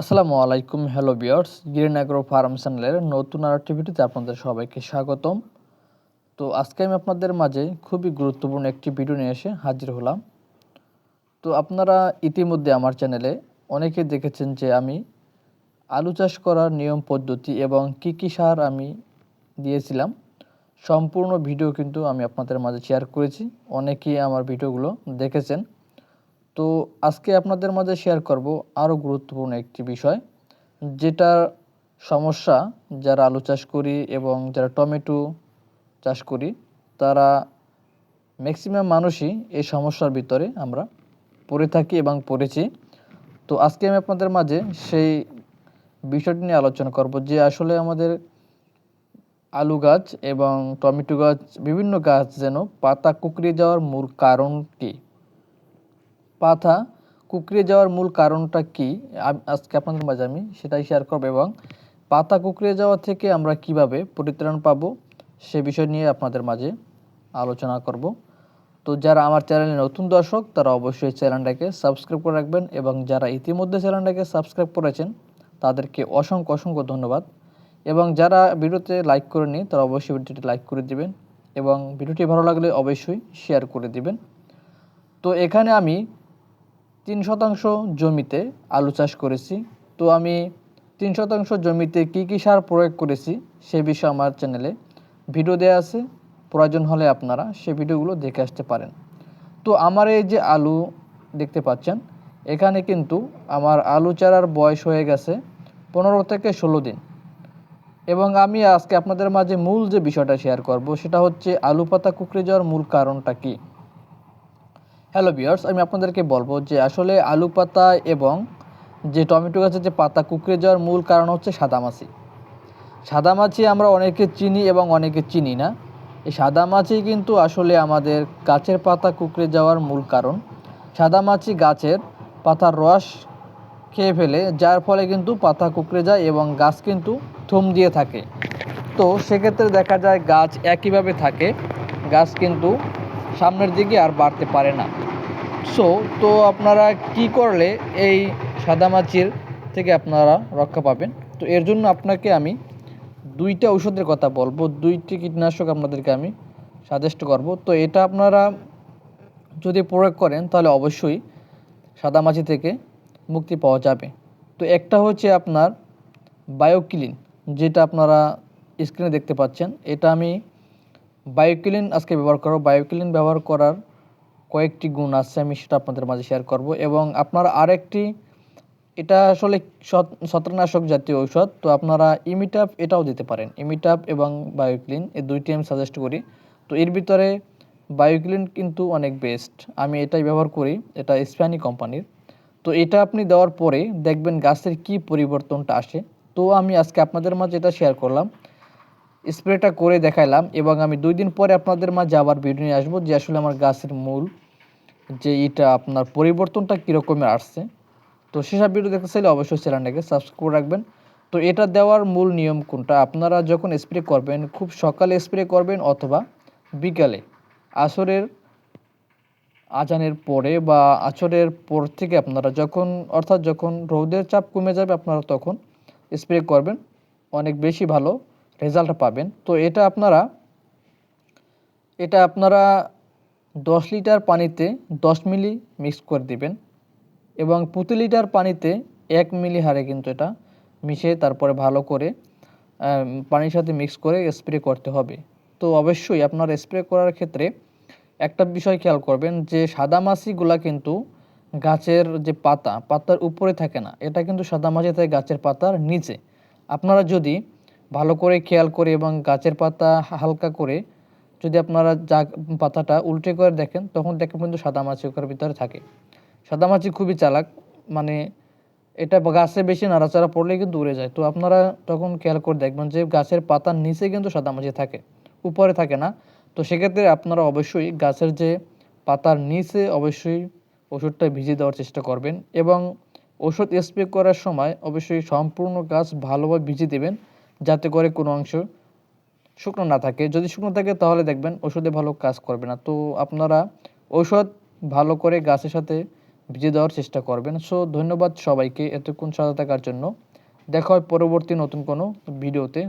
আসসালামু আলাইকুম, হ্যালো বিয়ার্স green farm চ্যানেলের নতুন আর ভিডিওতে আপনাদের সবাইকে স্বাগতম। তো আজকে আমি আপনাদের মাঝে খুবই গুরুত্বপূর্ণ একটি ভিডিও নিয়ে এসে হাজির হলাম। তো আপনারা ইতিমধ্যে আমার চ্যানেলে অনেকে দেখেছেন যে আমি আলু চাষ করার নিয়ম, পদ্ধতি এবং কি কি সার আমি দিয়েছিলাম, সম্পূর্ণ ভিডিও কিন্তু আমি আপনাদের মাঝে শেয়ার করেছি। অনেকেই আমার ভিডিওগুলো দেখেছেন। তো আজকে আপনাদের মাঝে শেয়ার করব আরও গুরুত্বপূর্ণ একটি বিষয়, যেটার সমস্যা যারা আলু চাষ করি এবং যারা টমেটো চাষ করি, তারা ম্যাক্সিমাম মানুষই এই সমস্যার ভিতরে আমরা পড়ে থাকি এবং পড়েছি। তো আজকে আমি আপনাদের মাঝে সেই বিষয়টি নিয়ে আলোচনা করব যে আসলে আমাদের আলু গাছ এবং টমেটো গাছ, বিভিন্ন গাছ যেন পাতা কুকড়িয়ে যাওয়ার মূল কারণ কী? পাতা কুকড়ে যাওয়ার মূল কারণটা কি? আজকে আপনাদের মাঝে আমি সেটাই শেয়ার করব এবং পাতা কুকড়ে যাওয়া থেকে আমরা কীভাবে পরিত্রাণ পাবো সে বিষয় নিয়ে আপনাদের মাঝে আলোচনা করব। তো যারা আমার চ্যানেলে নতুন দর্শক, তারা অবশ্যই চ্যানেলটাকে সাবস্ক্রাইব করে রাখবেন এবং যারা ইতিমধ্যে চ্যানেলটাকে সাবস্ক্রাইব করেছেন, তাদেরকে অসংখ্য অসংখ্য ধন্যবাদ। এবং যারা ভিডিওতে লাইক করে করেনি তারা অবশ্যই ভিডিওটি লাইক করে দিবেন এবং ভিডিওটি ভালো লাগলে অবশ্যই শেয়ার করে দিবেন। তো এখানে আমি তিন শতাংশ জমিতে আলু চাষ করেছি। তো আমি তিন শতাংশ জমিতে কি কি সার প্রয়োগ করেছি সে বিষয়ে আমার চ্যানেলে ভিডিও দেওয়া আছে। প্রয়োজন হলে আপনারা সে ভিডিওগুলো দেখে আসতে পারেন। তো আমার এই যে আলু দেখতে পাচ্ছেন, এখানে কিন্তু আমার আলু চারার বয়স হয়ে গেছে পনেরো থেকে ষোলো দিন। এবং আমি আজকে আপনাদের মাঝে মূল যে বিষয়টা শেয়ার করব সেটা হচ্ছে আলু পাতা কুকড়ে যাওয়ার মূল কারণটা কী? হ্যালো বিয়ার্স আমি আপনাদেরকে বলব যে আসলে আলু পাতা এবং যে টমেটো গাছের যে পাতা কুকড়ে যাওয়ার মূল কারণ হচ্ছে সাদামাছি। সাদামাছি আমরা অনেকে চিনি এবং অনেকে চিনি না। এই সাদামাছি কিন্তু আসলে আমাদের গাছের পাতা কুকড়ে যাওয়ার মূল কারণ। সাদামাছি গাছের পাতার রস খেয়ে ফেলে, যার ফলে কিন্তু পাতা কুকড়ে যায় এবং গাছ কিন্তু থম দিয়ে থাকে। তো সেক্ষেত্রে দেখা যায় গাছ একইভাবে থাকে, গাছ কিন্তু সামনের দিকে আর বাড়তে পারে না। সো, তো আপনারা কি করলে এই সাদামাছির থেকে আপনারা রক্ষা পাবেন? তো এর জন্য আপনাকে আমি দুইটা ঔষধের কথা বলব, দুইটি কীটনাশক আপনাদেরকে আমি সাজেস্ট করব। তো এটা আপনারা যদি প্রয়োগ করেন, তাহলে অবশ্যই সাদামাছি থেকে মুক্তি পাওয়া যাবে। তো একটা হচ্ছে আপনার বায়োক্লিন, যেটা আপনারা স্ক্রিনে দেখতে পাচ্ছেন। এটা আমি বায়োক্লিন আজকে ব্যবহার করব। বায়োক্লিন ব্যবহার করার কয়েকটি গুণ আছে, আমি সেটা আপনাদের মাঝে শেয়ার করব। এবং আপনার আরেকটি, এটা আসলে ছত- ছত্রাকনাশক জাতীয় ঔষধ, তো আপনারা ইমিটাপ এটাও দিতে পারেন। ইমিটাপ এবং বায়োক্লিন এই দুইটি আমি সাজেস্ট করি। তো এর ভিতরে বায়োক্লিন কিন্তু অনেক বেস্ট আমি এটাই ব্যবহার করি, এটা স্প্যানি কোম্পানির তো এটা আপনি দেওয়ার পরে দেখবেন গাছের কি পরিবর্তনটা আসে। তো আমি আজকে আপনাদের মাঝে এটা শেয়ার করলাম। স্প্রেটা করে দেখাইলাম এবং আমি দুই দিন পরে আপনাদের মাঝে আবার ভিডিও নিয়ে আসব যে আসলে আমার গাছের মূল যে এটা আপনার পরিবর্তনটা কীরকমের আসছে। তো সেসব ভিডিও দেখতে চাইলে অবশ্যই চ্যানেলটাকে সাবস্ক্রাইব করে রাখবেন। তো এটা দেওয়ার মূল নিয়ম কোনটা? আপনারা যখন স্প্রে করবেন, খুব সকালে স্প্রে করবেন অথবা বিকালে। আসরের, আজানের পরে বা আচরের পর থেকে আপনারা যখন, অর্থাৎ যখন রোদের চাপ কমে যাবে, আপনারা তখন স্প্রে করবেন। অনেক বেশি ভালো রেজাল্ট পাবেন। তো এটা আপনারা এটা আপনারা দশ লিটার পানিতে দশ মিলি মিক্স করে দিবেন এবং প্রতি লিটার পানিতে এক মিলি হারে কিন্তু এটা মিশিয়ে তারপরে ভালো করে পানির সাথে মিক্স করে স্প্রে করতে হবে। তো অবশ্যই আপনার স্প্রে করার ক্ষেত্রে একটা বিষয় খেয়াল করবেন যে সাদা মাছিগুলা কিন্তু গাছের যে পাতা, পাতার উপরে থাকে না, এটা কিন্তু সাদা মাছি থাকে গাছের পাতার নিচে। আপনারা যদি ভালো করে খেয়াল করে এবং গাছের পাতা হালকা করে যদি আপনারা যা পাতাটা উল্টে করে দেখেন, তখন দেখেন কিন্তু সাদা মাছি ওখানে ভিতরে থাকে। সাদা মাছি খুবই চালাক মানে এটা গাছে বেশি নাড়াচাড়া পড়লে কিন্তু উড়ে যায়। তো আপনারা তখন খেয়াল করে দেখবেন যে গাছের পাতার নিচে কিন্তু সাদা মাছি থাকে, উপরে থাকে না। তো সেক্ষেত্রে আপনারা অবশ্যই গাছের যে পাতার নিচে অবশ্যই ওষুধটা ভিজিয়ে দেওয়ার চেষ্টা করবেন এবং ওষুধ স্প্রে করার সময় অবশ্যই সম্পূর্ণ গাছ ভালোভাবে ভিজিয়ে দেবেন, যাতে করে কোনো অংশ শুকনো না থাকে। যদি শুকনো থাকে তাহলে দেখবেন ওষুধে ভালো কাজ করবে না। তো আপনারা ঔষধ ভালো করে গাছের সাথে ভিজে দেওয়ার চেষ্টা করবেন। সো ধন্যবাদ সবাইকে এতক্ষণ সাথে থাকার জন্য। দেখা হয় পরবর্তী নতুন কোনো ভিডিওতে।